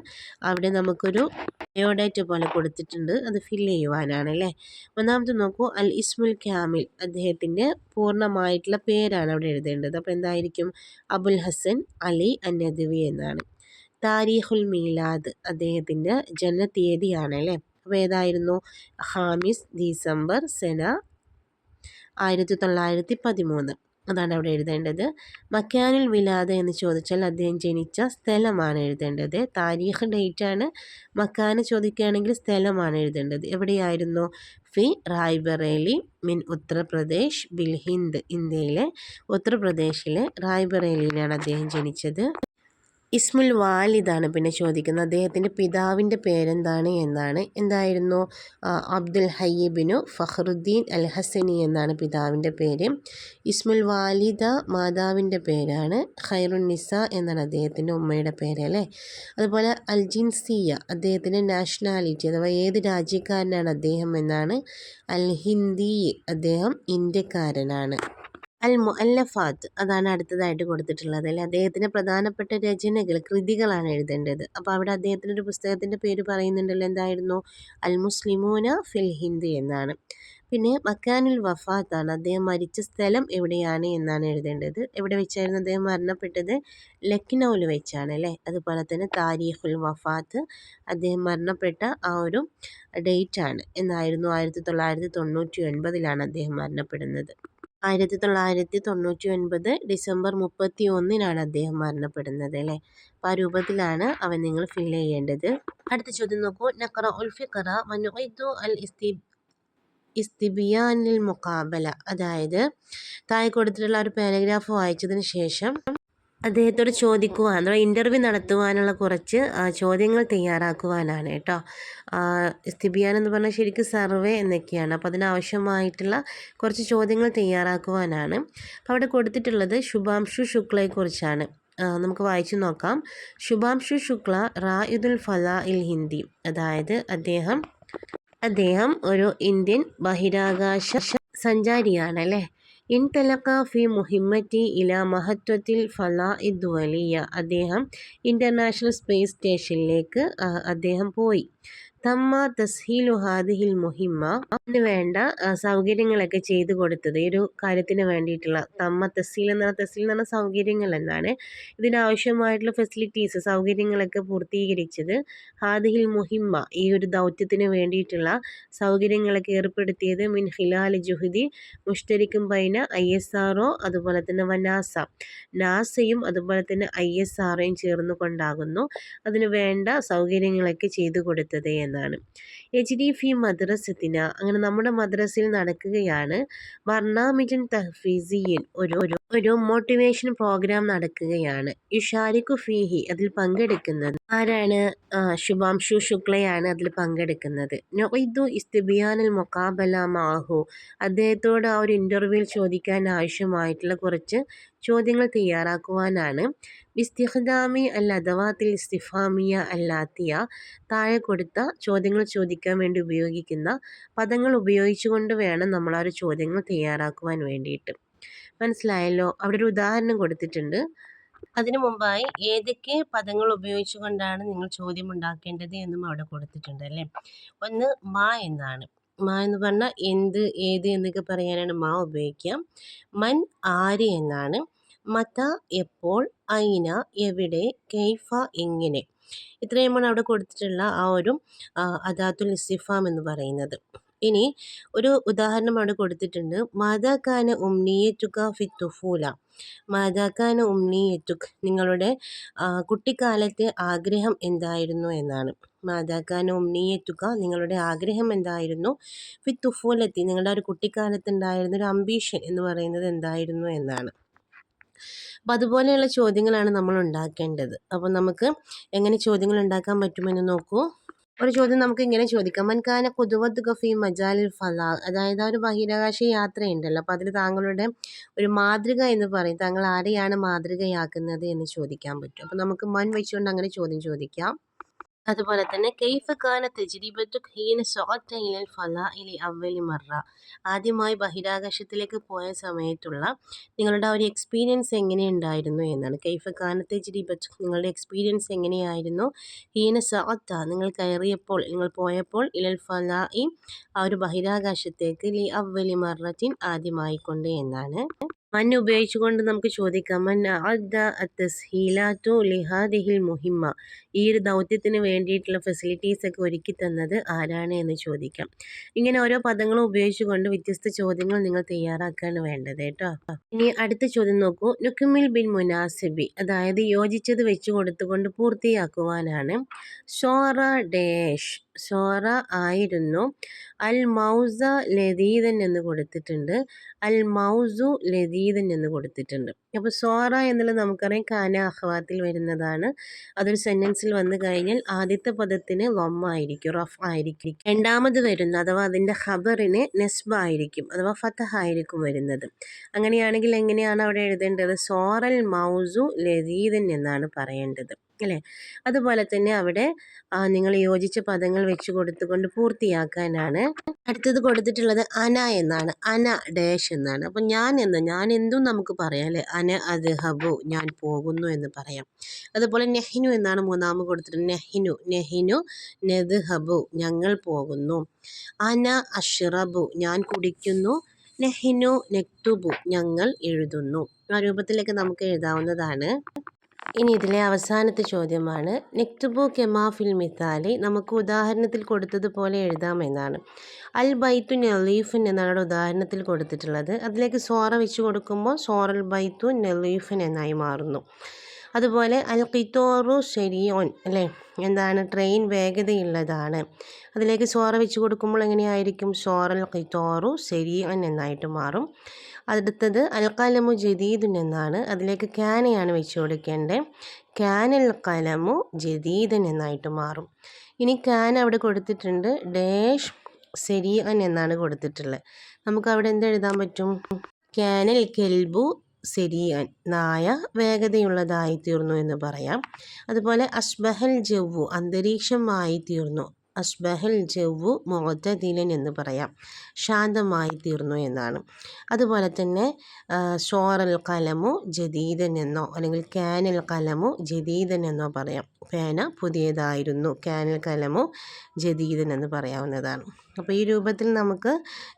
Speaker 1: അവിടെ നമുക്കൊരു ബയോഡേറ്റ പോലെ കൊടുത്തിട്ടുണ്ട്. അത് ഫില്ല് ചെയ്യുവാനാണ് അല്ലേ? ഒന്നാമത്തെ നോക്കൂ അൽ ഇസ്മുൽ ക്യാമിൽ അദ്ദേഹത്തിന്റെ പൂർണമായിട്ടുള്ള പേരാണ് അവിടെ എഴുതേണ്ടത്. അപ്പോൾ എന്തായിരിക്കും? അബുൽ ഹസൻ അലി അന്നദവി എന്നാണ്. താരീഖുൽ മീലാദ് അദ്ദേഹത്തിന്റെ ജനനത്തീയതിയാണ് അല്ലേ? അപ്പോൾ ഏതായിരുന്നു? ഹാമിസ് ഡിസംബർ സെന ആയിരത്തി തൊള്ളായിരത്തി പതിമൂന്ന്. അതാണ് അവിടെ എഴുതേണ്ടത്. മക്കാനിൽ വിലാദ എന്ന് ചോദിച്ചാൽ അദ്ദേഹം ജനിച്ച സ്ഥലമാണ് എഴുതേണ്ടത്. താരീഖ് ഡേറ്റ് ആണ്. മക്കാന് ചോദിക്കുകയാണെങ്കിൽ സ്ഥലമാണ് എഴുതേണ്ടത്. എവിടെയായിരുന്നു? ഫി റായ്ബറേലി മിൻ ഉത്തർപ്രദേശ് ബിൽഹിന്ദ് ഇന്ത്യയിലെ ഉത്തർപ്രദേശിലെ റായ്ബറേലിയിലാണ് അദ്ദേഹം ജനിച്ചത്. ഇസ്മുൽ വാലിദാണ് പിന്നെ ചോദിക്കുന്നത്. അദ്ദേഹത്തിന്റെ പിതാവിന്റെ പേരെന്താണ് എന്നാണ്. എന്തായിരുന്നു? അബ്ദുൽ ഹയ്യബിനു ഫഹ്റുദ്ദീൻ അൽ ഹസനി എന്നാണ് പിതാവിന്റെ പേര്. ഇസ്മുൽ വാലിദ മാതാവിന്റെ പേരാണ്. ഖൈറുൻ നിസ എന്നാണ് അദ്ദേഹത്തിന്റെ ഉമ്മയുടെ പേര് അല്ലേ? അതുപോലെ അൽജിൻസിയ അദ്ദേഹത്തിന്റെ നാഷണാലിറ്റി അഥവാ ഏത് രാജ്യക്കാരനാണ് അദ്ദേഹം എന്നാണ്. അൽ ഹിന്ദി അദ്ദേഹം ഇന്ത്യക്കാരനാണ്. അൽ മുഅല്ലഫാത്ത് അതാണ് അടുത്തതായിട്ട് കൊടുത്തിട്ടുള്ളത്. അല്ലെ അദ്ദേഹത്തിന്റെ പ്രധാനപ്പെട്ട രചനകൾ കൃതികളാണ് എഴുതേണ്ടത്. അപ്പോൾ അവിടെ അദ്ദേഹത്തിന്റെ ഒരു പുസ്തകത്തിന്റെ പേര് പറയുന്നുണ്ടല്ലോ എന്തായിരുന്നു? അൽ മുസ്ലിമൂന ഫിൽ ഹിന്ദ് എന്നാണ്. പിന്നെ മക്കാനുൽ വഫാത്താണ്. അദ്ദേഹം മരിച്ച സ്ഥലം എവിടെയാണ് എന്നാണ് എഴുതേണ്ടത്. എവിടെ വെച്ചായിരുന്നു അദ്ദേഹം മരണപ്പെട്ടത്? ലക്നൗവിൽ വെച്ചാണ് അല്ലേ? അതുപോലെ തന്നെ താരീഖുൽ വഫാത്ത് അദ്ദേഹം മരണപ്പെട്ട ആ ഒരു ഡേറ്റ് ആണ് എന്നായിരുന്നു ആയിരത്തി തൊള്ളായിരത്തി തൊണ്ണൂറ്റി ഒൻപതിലാണ് അദ്ദേഹം മരണപ്പെടുന്നത്. ആയിരത്തി തൊള്ളായിരത്തി തൊണ്ണൂറ്റി ഒൻപത് ഡിസംബർ മുപ്പത്തി ഒന്നിനാണ് അദ്ദേഹം മരണപ്പെടുന്നത് അല്ലേ? അപ്പോൾ ആ രൂപത്തിലാണ് അവൻ നിങ്ങൾ ഫിൽ ചെയ്യേണ്ടത്. അടുത്ത ചോദ്യം നോക്കൂ. നക്കറ ഉൽ ഫിഖറ അൽ ഇസ്തി ഇസ്തിബിയാനിൽ മുക്കാബല അതായത് താഴെ കൊടുത്തിട്ടുള്ള ഒരു പാരഗ്രാഫ് വായിച്ചതിന് ശേഷം അദ്ദേഹത്തോട് ചോദിക്കുവാൻ അഥവാ ഇന്റർവ്യൂ നടത്തുവാനുള്ള കുറച്ച് ചോദ്യങ്ങൾ തയ്യാറാക്കുവാനാണ് കേട്ടോ. സ്ഥിബിയാൻ എന്ന് പറഞ്ഞാൽ ശരിക്കും സർവേ എന്നൊക്കെയാണ്. അപ്പോൾ അതിനാവശ്യമായിട്ടുള്ള കുറച്ച് ചോദ്യങ്ങൾ തയ്യാറാക്കുവാനാണ്. അപ്പോൾ അവിടെ കൊടുത്തിട്ടുള്ളത് ശുഭാംശു ശുക്ലയെക്കുറിച്ചാണ്. നമുക്ക് വായിച്ചു നോക്കാം. ശുഭാംശു ശുക്ല റായുദുൽ ഫല ഇൽ ഹിന്ദി. അതായത് അദ്ദേഹം അദ്ദേഹം ഒരു ഇന്ത്യൻ ബഹിരാകാശ സഞ്ചാരിയാണ് അല്ലേ? ഇൻതലക്ക ഫി മുഹിമ്മറ്റി ഇല മഹത്വത്തിൽ ഫലാ ഇദ്വലിയ അദ്ദേഹം ഇന്റർനാഷണൽ സ്പേസ് സ്റ്റേഷനിലേക്ക് അദ്ദേഹം പോയി. തമ്മ തസ്ഹീലു ഹാദിഹിൽ മുഹിമ്മ. അതിന് വേണ്ട സൗകര്യങ്ങളൊക്കെ ചെയ്തു കൊടുത്തത്. ഈ ഒരു കാര്യത്തിന് വേണ്ടിയിട്ടുള്ള തമ്മ തസ്ഹീൽ പറഞ്ഞാൽ തസ്ഹീൽ എന്ന് പറഞ്ഞ സൗകര്യങ്ങൾ എന്നാണ് ഇതിനാവശ്യമായിട്ടുള്ള ഫെസിലിറ്റീസ് സൗകര്യങ്ങളൊക്കെ പൂർത്തീകരിച്ചത്. ഹാദിഹിൽ മുഹിമ്മ ഈ ഒരു ദൗത്യത്തിന് വേണ്ടിയിട്ടുള്ള സൗകര്യങ്ങളൊക്കെ ഏർപ്പെടുത്തിയത് മിൻ ഹിലാൽ ജുഹുദി മുഷ്തരിക്കും പൈന ഐ എസ് ആർഒ അതുപോലെ തന്നെ വനാസ നാസയും അതുപോലെ തന്നെ ഐ എസ് ചേർന്ന് കൊണ്ടാകുന്നു അതിന് വേണ്ട സൗകര്യങ്ങളൊക്കെ ചെയ്തു കൊടുത്തത് എന്നാണ്. എച്ച് ഡി ഫി മദ്രസത്തിന് അങ്ങനെ നമ്മുടെ മദ്രസയിൽ നടക്കുകയാണ്. വർണാമിജൻ തഹ്ഫീസിയൻ ഒരു ഒരു ഒരു മോട്ടിവേഷൻ പ്രോഗ്രാം നടക്കുകയാണ്. യുഷാരിഖു ഫീഹി അതിൽ പങ്കെടുക്കുന്നത്. ആരാണ്? ശുഭാംശു ശുക്ലയാണ് അതിൽ പങ്കെടുക്കുന്നത്. നൊയ്ദു ഇസ്തിബിയാനൽ മൊക്കാബല മാഹു. അദ്ദേഹത്തോട് ആ ഒരു ഇന്റർവ്യൂവിൽ ചോദിക്കാൻ ആവശ്യമായിട്ടുള്ള കുറച്ച് ചോദ്യങ്ങൾ തയ്യാറാക്കുവാനാണ്. ഇസ്തിഹദാമി അൽ അദവാത്തിൽ ഇസ്തിഫാമിയ അല്ലാത്തിയ താഴെ കൊടുത്ത ചോദ്യങ്ങൾ ചോദിക്കാൻ വേണ്ടി ഉപയോഗിക്കുന്ന പദങ്ങൾ ഉപയോഗിച്ചുകൊണ്ട് വേണം നമ്മൾ ആ ഒരു ചോദ്യങ്ങൾ തയ്യാറാക്കുവാൻ വേണ്ടിയിട്ട്. മനസ്സിലായല്ലോ? അവിടെ ഒരു ഉദാഹരണം കൊടുത്തിട്ടുണ്ട്. അതിനു മുമ്പായി ഏതൊക്കെ പദങ്ങൾ ഉപയോഗിച്ചുകൊണ്ടാണ് നിങ്ങൾ ചോദ്യം ഉണ്ടാക്കേണ്ടത് എന്നും അവിടെ കൊടുത്തിട്ടുണ്ട് അല്ലേ? ഒന്ന് മാ എന്നാണ്. മാ എന്ന് പറഞ്ഞാൽ എന്ത് ഏത് എന്നൊക്കെ പറയാനാണ് മാ ഉപയോഗിക്കാം മൻ ആര് എന്നാണ്. മത എപ്പോൾ ഐന എവിടെ കെയ്ഫ എങ്ങനെ. ഇത്രയുമാണ് അവിടെ കൊടുത്തിട്ടുള്ള ആ ഒരു അദാത്തുൽ ഇസ്തിഫാം എന്ന് പറയുന്നത്. ഇനി ഒരു ഉദാഹരണം അവിടെ കൊടുത്തിട്ടുണ്ട്. മാതാക്കാന ഉംനിയറ്റുക തുഫൂല. മാതാക്കാന ഉംനിയറ്റുക് നിങ്ങളുടെ കുട്ടിക്കാലത്തെ ആഗ്രഹം എന്തായിരുന്നു എന്നാണ്. മാതാക്കാന ഉംനിയറ്റുക നിങ്ങളുടെ ആഗ്രഹം എന്തായിരുന്നു? ഫി ഫിത്തുഫൂലത്തി നിങ്ങളുടെ ഒരു കുട്ടിക്കാലത്ത് ഉണ്ടായിരുന്ന ഒരു അംബീഷൻ എന്ന് പറയുന്നത് എന്തായിരുന്നു എന്നാണ്. അപ്പം അതുപോലെയുള്ള ചോദ്യങ്ങളാണ് നമ്മൾ ഉണ്ടാക്കേണ്ടത്. അപ്പോൾ നമുക്ക് എങ്ങനെ ചോദ്യങ്ങൾ ഉണ്ടാക്കാൻ പറ്റുമെന്ന് നോക്കൂ. ഒരു ചോദ്യം നമുക്ക് ഇങ്ങനെ ചോദിക്കാം. മൻകാന കുതുവത്ത് ഗഫി മജാലിൽ ഫലാ. അതായത് ഒരു ബഹിരാകാശ യാത്രയുണ്ടല്ലോ. അപ്പോൾ അതിൽ താങ്കളുടെ ഒരു മാതൃക എന്ന് പറയും. താങ്കൾ ആരെയാണ് മാതൃകയാക്കുന്നത് എന്ന് ചോദിക്കാൻ പറ്റും. അപ്പോൾ നമുക്ക് മൻ വെച്ചുകൊണ്ട് അങ്ങനെ ചോദ്യം ചോദിക്കാം. അതുപോലെ തന്നെ കെയ്ഫ് കാന തെജ്രിബത്തു ഹീന സൊഅത്ത ഇലൽ ഫലാഇലി അവലി മറ. ആദ്യമായി ബഹിരാകാശത്തിലേക്ക് പോയ സമയത്തുള്ള നിങ്ങളുടെ ഒരു എക്സ്പീരിയൻസ് എങ്ങനെയുണ്ടായിരുന്നു എന്നാണ്. കെയ്ഫ് കാന തെജ്രിബത്തു നിങ്ങളുടെ എക്സ്പീരിയൻസ് എങ്ങനെയായിരുന്നു? ഹീന സൊഅത്ത നിങ്ങൾ കയറിയപ്പോൾ നിങ്ങൾ പോയപ്പോൾ ഇലൽ ഫലാഇ ആ ഒരു ബഹിരാകാശത്തേക്ക് ലി അവലി മറത്തിൻ ആദ്യമായിക്കൊണ്ട് എന്നാണ്. മൻ ഉപയോഗിച്ചുകൊണ്ട് നമുക്ക് ചോദിക്കാം. മൻ അദ്ദ അത്തസ്ഹീലാത്തു ലിഹാദിഹിൽ മുഹിമ്മ. ഈ ഒരു ദൗത്യത്തിന് വേണ്ടിയിട്ടുള്ള ഫെസിലിറ്റീസ് ഒക്കെ ഒരുക്കി തന്നത് ആരാണ് എന്ന് ചോദിക്കാം. ഇങ്ങനെ ഓരോ പദങ്ങളും ഉപയോഗിച്ചുകൊണ്ട് വ്യത്യസ്ത ചോദ്യങ്ങൾ നിങ്ങൾ തയ്യാറാക്കാണ് വേണ്ടത് കേട്ടോ. ഇനി അടുത്ത ചോദ്യം നോക്കൂ. നുക്കുമിൽ ബിൻ മുനാസിബി അതായത് യോജിച്ചത് വെച്ച് കൊടുത്തുകൊണ്ട് പൂർത്തിയാക്കുവാനാണ്. ഷോറ ഡേഷ് സോറ ആയിരുന്നു. അൽ മൗസ ലതീതൻ എന്ന് കൊടുത്തിട്ടുണ്ട്. അൽ മൗസു ലതീതൻ എന്ന് കൊടുത്തിട്ടുണ്ട്. അപ്പോൾ സോറ എന്നുള്ളത് നമുക്കറിയാം കാന അഹ്വാത്തിൽ വരുന്നതാണ്. അതൊരു സെന്റൻസിൽ വന്നു കഴിഞ്ഞാൽ ആദ്യത്തെ പദത്തിന് വമ്മായിരിക്കും റഫ് ആയിരിക്കും. രണ്ടാമത് വരുന്ന അഥവാ അതിന്റെ ഖബറിന് നെസ്ബ ആയിരിക്കും അഥവാ ഫത്തഹ ആയിരിക്കും വരുന്നത്. അങ്ങനെയാണെങ്കിൽ എങ്ങനെയാണ് അവിടെ എഴുതേണ്ടത്? സോറൽ മൗസു ലതീതൻ എന്നാണ് പറയേണ്ടത്. അല്ലേ? അതുപോലെ തന്നെ അവിടെ നിങ്ങൾ യോജിച്ച പദങ്ങൾ വെച്ച് കൊടുത്തുകൊണ്ട് പൂർത്തിയാക്കാനാണ്. അടുത്തത് കൊടുത്തിട്ടുള്ളത് അന എന്നാണ്. അന ഡാഷ് എന്നാണ്. അപ്പം ഞാൻ എന്ന് ഞാൻ എന്തും നമുക്ക് പറയാം അല്ലേ? അന അത് ഹബു ഞാൻ പോകുന്നു എന്ന് പറയാം. അതുപോലെ നെഹിനു എന്നാണ് മൂന്നാമത് കൊടുത്തിട്ടുള്ളത്. നെഹിനു നെഹിനു നെത് ഹബു ഞങ്ങൾ പോകുന്നു. അന അഷ്റബു ഞാൻ കുടിക്കുന്നു. നെഹിനു നെക്തുബു ഞങ്ങൾ എഴുതുന്നു. ആ രൂപത്തിലേക്ക് നമുക്ക് എഴുതാവുന്നതാണ്. ഇനി ഇതിലെ അവസാനത്തെ ചോദ്യമാണ് നെക്തുബു കെമാ ഫിൽ മിത്താലി നമുക്ക് ഉദാഹരണത്തിൽ കൊടുത്തതുപോലെ എഴുതാമെന്നാണ് അൽ ബൈത്തു നെലീഫൻ എന്നാണ് ഉദാഹരണത്തിൽ കൊടുത്തിട്ടുള്ളത്. അതിലേക്ക് സോറ വെച്ച് കൊടുക്കുമ്പോൾ സോറൽ ബൈത്തു നെലീഫൻ എന്നായി മാറുന്നു. അതുപോലെ അൽ കിത്തോറു ശരിയോൻ അല്ലേ? എന്താണ്? ട്രെയിൻ വേഗതയുള്ളതാണ്. അതിലേക്ക് സോറ വെച്ച് കൊടുക്കുമ്പോൾ എങ്ങനെയായിരിക്കും? സോറൽ കിത്തോറു ശരിയോൻ എന്നായിട്ട് മാറും. അടുത്തത് അൽക്കലമു ജദീദുൻ എന്നാണ്. അതിലേക്ക് ക്യാനയാണ് വെച്ച് കൊടുക്കേണ്ടത് ക്യാനൽ കലമു ജദീദൻ എന്നായിട്ട് മാറും. ഇനി ക്യാൻ അവിടെ കൊടുത്തിട്ടുണ്ട്. ഡേഷ് സെരിയൻ എന്നാണ് കൊടുത്തിട്ടുള്ളത്. നമുക്ക് അവിടെ എന്തെഴുതാൻ പറ്റും? ക്യാനൽ കെൽബു സെരിയൻ നായ വേഗതയുള്ളതായി തീർന്നു എന്ന് പറയാം. അതുപോലെ അഷ്ബഹൽ ജവ്വു അന്തരീക്ഷമായി തീർന്നു അഷ്ബഹൽ ജവ്വു മുഅത്തദിലൻ എന്ന് പറയാം. ശാന്തമായി തീർന്നു എന്നാണ്. അതുപോലെ തന്നെ ഷോറൽ കലമു ജദീദൻ എന്നോ അല്ലെങ്കിൽ കാനൽ കലമു ജദീദൻ എന്നോ പറയാം. പേന പുതിയതായിരുന്നു. കാനൽ കലമു ജദീദൻ എന്ന് പറയാവുന്നതാണ്. അപ്പോൾ ഈ രൂപത്തിൽ നമുക്ക്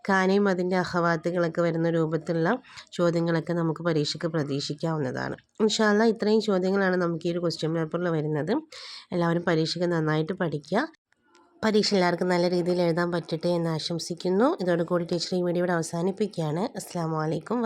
Speaker 1: കാനയും അതിന്റെ അഹവാത്തുകളൊക്കെ വരുന്ന രൂപത്തിലുള്ള ചോദ്യങ്ങളൊക്കെ നമുക്ക് പരീക്ഷയ്ക്ക് പ്രതീക്ഷിക്കാവുന്നതാണ്. ഇൻഷാല്ല ഇത്രയും ചോദ്യങ്ങളാണ് നമുക്ക് ഈ ഒരു ക്വസ്റ്റ്യൻ പേപ്പറിൽ വരുന്നത്. എല്ലാവരും പരീക്ഷയ്ക്ക് നന്നായിട്ട് പഠിക്കുക. പരീക്ഷ എല്ലാവർക്കും നല്ല രീതിയിൽ എഴുതാൻ പറ്റട്ടെ എന്ന് ആശംസിക്കുന്നു. ഇതോടുകൂടി ടീച്ചർ ഈ വീഡിയോ ഇവിടെ അവസാനിപ്പിക്കുകയാണ് അസ്സാം വലൈക്കും